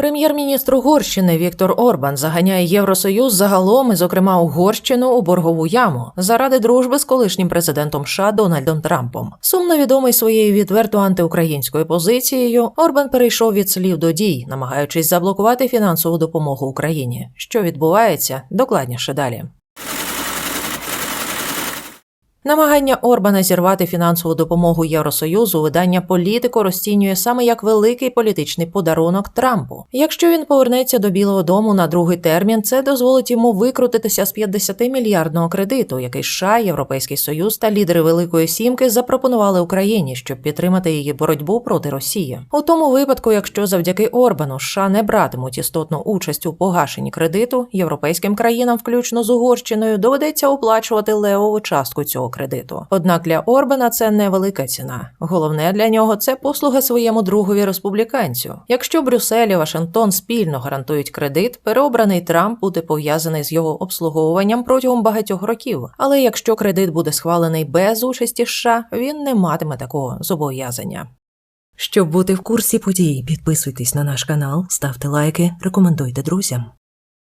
Прем'єр-міністр Угорщини Віктор Орбан заганяє Євросоюз загалом, і, зокрема Угорщину, у боргову яму заради дружби з колишнім президентом США Дональдом Трампом. Сумно відомий своєю відверто антиукраїнською позицією, Орбан перейшов від слів до дій, намагаючись заблокувати фінансову допомогу Україні. Що відбувається, докладніше далі. Намагання Орбана зірвати фінансову допомогу Євросоюзу видання політико розцінює саме як великий політичний подарунок Трампу. Якщо він повернеться до Білого Дому на другий термін, це дозволить йому викрутитися з 50-мільярдного кредиту, який США, Європейський Союз та лідери Великої Сімки запропонували Україні, щоб підтримати її боротьбу проти Росії. У тому випадку, якщо завдяки Орбану США не братимуть істотну участь у погашенні кредиту, європейським країнам, включно з Угорщиною, доведеться оплачувати левову частку цього кредиту. Однак для Орбана це невелика ціна. Головне для нього це послуга своєму другові республіканцю. Якщо Брюссель і Вашингтон спільно гарантують кредит, переобраний Трамп буде пов'язаний з його обслуговуванням протягом багатьох років. Але якщо кредит буде схвалений без участі США, він не матиме такого зобов'язання. Щоб бути в курсі подій, підписуйтесь на наш канал, ставте лайки, рекомендуйте друзям.